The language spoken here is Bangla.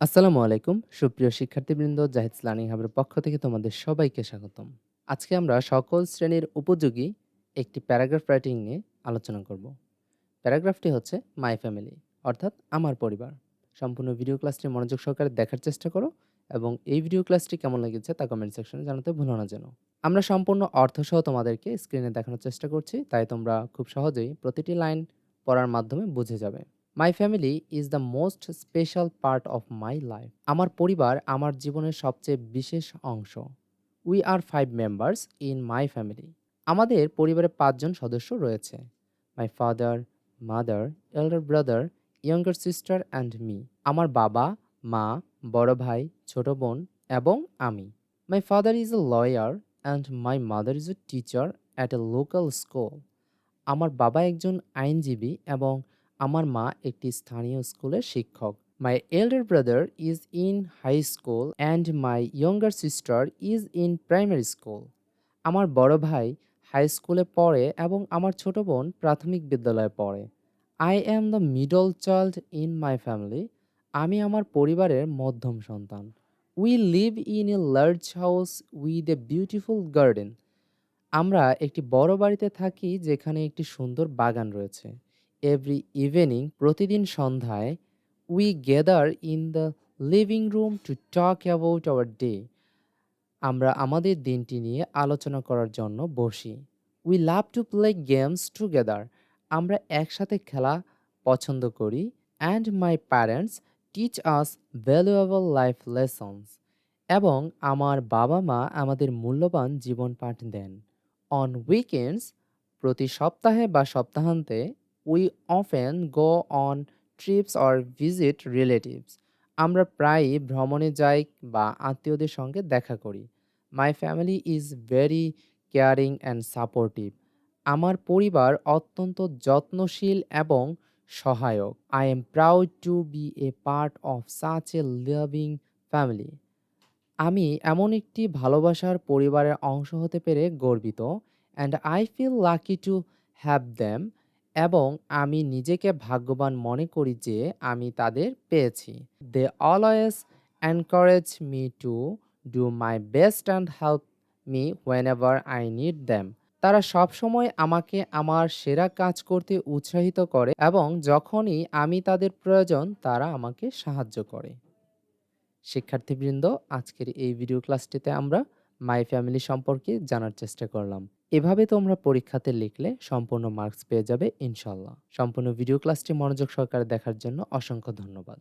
আসসালামু আলাইকুম। সুপ্রিয় শিক্ষার্থীবৃন্দ, জাহিদ লার্নিং হাবের পক্ষ থেকে তোমাদের সবাইকে স্বাগতম। আজকে আমরা সকল শ্রেণির উপযোগী একটি প্যারাগ্রাফ রাইটিং নিয়ে আলোচনা করব। প্যারাগ্রাফটি হচ্ছে মাই ফ্যামিলি, অর্থাৎ আমার পরিবার। সম্পূর্ণ ভিডিও ক্লাসটি মনোযোগ সহকারে দেখার চেষ্টা করো এবং এই ভিডিও ক্লাসটি কেমন লেগেছে তা কমেন্ট সেকশনে জানাতে ভুলো না যেন। আমরা সম্পূর্ণ অর্থসহ তোমাদেরকে স্ক্রিনে দেখানোর চেষ্টা করছি, তাই তোমরা খুব সহজেই প্রতিটি লাইন পড়ার মাধ্যমে বুঝে যাবে। My family is the most special part of my life আমার পরিবার আমার জীবনের সবচেয়ে বিশেষ অংশ। We are five members in my family আমাদের পরিবারে পাঁচজন সদস্য রয়েছে। My father mother elder brother younger sister and me আমার বাবা, মা, বড় ভাই, ছোট বোন এবং আমি। My father is a lawyer and my mother is a teacher at a local school আমার বাবা একজন আইনজীবী এবং আমার মা একটি স্থানীয় স্কুলের শিক্ষক। My elder brother is in high school and my younger sister is in primary school আমার বড় ভাই হাই স্কুলে পড়ে এবং আমার ছোট বোন প্রাথমিক বিদ্যালয়ে পড়ে। I am the middle child in my family আমি আমার পরিবারের মধ্যম সন্তান। We live in a large house with a beautiful garden আমরা একটি বড় বাড়িতে থাকি যেখানে একটি সুন্দর বাগান রয়েছে। এভরি ইভিনিং প্রতিদিন সন্ধ্যায় we gather in the living room to talk about our day আমরা আমাদের দিনটি নিয়ে আলোচনা করার জন্য বসি। We love to play games together আমরা একসাথে খেলা পছন্দ করি and my parents teach us valuable life lessons এবং আমার বাবা মা আমাদের মূল্যবান জীবন পাঠ দেন। অন উইকেন্ডস প্রতি সপ্তাহে বা সপ্তাহান্তে we often go on trips or visit relatives আমরা প্রায়ই ভ্রমণে যাই বা আত্মীয়দের সঙ্গে দেখা করি। My family is very caring and supportive আমার পরিবার অত্যন্ত যত্নশীল এবং সহায়ক। I am proud to be a part of such a living family আমি এমন একটি ভালোবাসার পরিবারের অংশ হতে পেরে গর্বিত and I feel lucky to have them এবং আমি নিজেকে ভাগ্যবান মনে করি যে আমি তাদের পেয়েছি। They always encourage me to do my best and help me whenever I need them তারা সবসময় আমাকে আমার সেরা কাজ করতে উৎসাহিত করে এবং যখনই আমি তাদের প্রয়োজন, তারা আমাকে সাহায্য করে। শিক্ষার্থীবৃন্দ, আজকের এই ভিডিও ক্লাসটিতে আমরা মাই ফ্যামিলি সম্পর্কে জানার চেষ্টা করলাম। এভাবে তোমরা পরীক্ষাতে লিখলে সম্পূর্ণ মার্কস পেয়ে যাবে, ইনশাল্লাহ। সম্পূর্ণ ভিডিও ক্লাসটি মনোযোগ সহকারে দেখার জন্য অসংখ্য ধন্যবাদ।